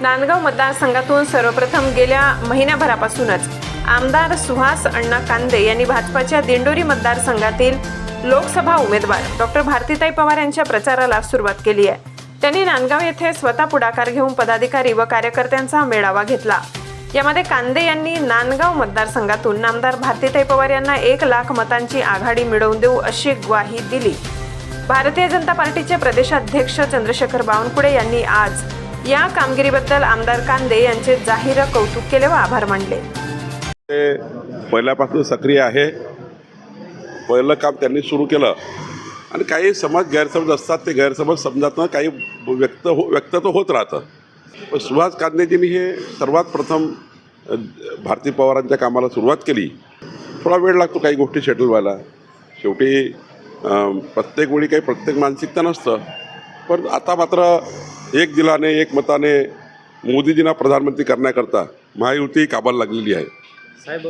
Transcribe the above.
नांदगाव मतदारसंघातून सर्वप्रथम गेल्या महिन्याभरापासूनच आमदार सुहास अण्णा कांदे यांनी भाजपाच्या दिंडोरी मतदारसंघातील लोकसभा उमेदवार डॉक्टर भारतीताई पवार यांच्या प्रचाराला सुरुवात केली आहे. त्यांनी नांदगाव येथे स्वतः पुढाकार घेऊन पदाधिकारी व कार्यकर्त्यांचा मेळावा घेतला. यामध्ये कांदे यांनी नांदगाव मतदारसंघातून नामदार भारतीताई पवार यांना एक लाख मतांची आघाडी मिळवून देऊ अशी ग्वाही दिली. भारतीय जनता पार्टीचे प्रदेशाध्यक्ष चंद्रशेखर बावनकुळे यांनी आज या कामगिरीबद्दल आमदार कांदे यांचे जाहीर कौतुक केले व आभार मानले. ते पहिल्यापासून सक्रिय आहे. पहिलं काम त्यांनी सुरू केलं. आणि काही समाज गैरसमज असतात ते गैरसमज समजातनं काही व्यक्त हो व्यक्त तर होत राहतं. पण सुभाष कांदेजींनी हे सर्वात प्रथम भारती पवारांच्या कामाला सुरुवात केली. थोडा वेळ लागतो काही गोष्टी सेटल व्हायला. शेवटी प्रत्येक वेळी काही प्रत्येक मानसिकता नसतं. पण आता मात्र एक दिलाने एक मताने मोदीजींना प्रधानमंत्री करण्याकरता महायुती काबाला लागलेली आहे. साहेब